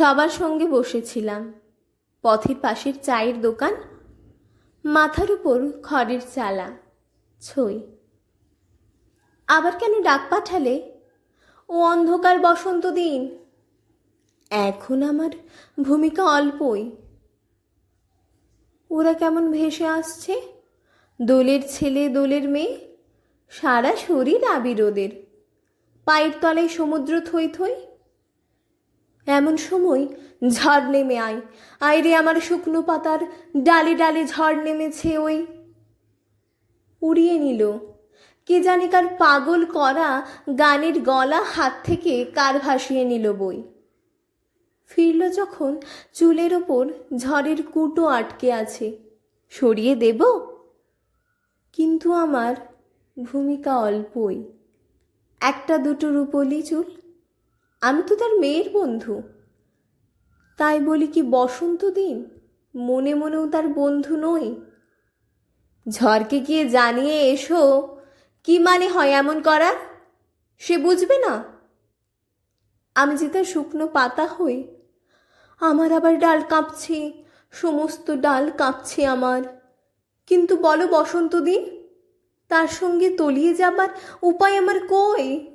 সবার সঙ্গে বসেছিলাম। পথের পাশের চায়ের দোকান, মাথার উপর খড়ের চালা, ছই। আবার কেন ডাক পাঠালে? ও অন্ধকার বসন্ত দিন। এখন আমার ভূমিকা অল্পই। ওরা কেমন ভেসে আসছে? দোলের ছেলে, দোলের মেয়ে, সারা শরীর আবির ওদের পায়ের তলায় সমুদ্র থই থই। এমন সময় ঝড় নেমে আয়। আয় রে আমার শুকনো পাতার ডালে ডালে ঝড় নেমেছে ওই। উড়িয়ে নিল। কে জানে কার পাগল করা গানের গলা হাত থেকে কার ভাসিয়ে নিল বই। ফিরল যখন চুলের ওপর ঝড়ের কুটো আটকে আছে। সরিয়ে দেব? কিন্তু আমার ভূমিকা অল্পই। একটা দুটো রূপলি চুল আমি তো তার মেয়ের বন্ধু। তাই বলি কি বসন্ত দিন, মনে মনেও তার বন্ধু নই। ঝড়কে গিয়ে জানিয়ে এসো, কি মানে হয় এমন করা সে বুঝবে না। আমি যে তার শুকনো পাতা হই, আমার আবার ডাল কাঁপছে, সমস্ত ডাল কাঁপছে আমার। কিন্তু বলো বসন্ত দিন, তার সঙ্গে তলিয়ে যাবার উপায় আমার কই?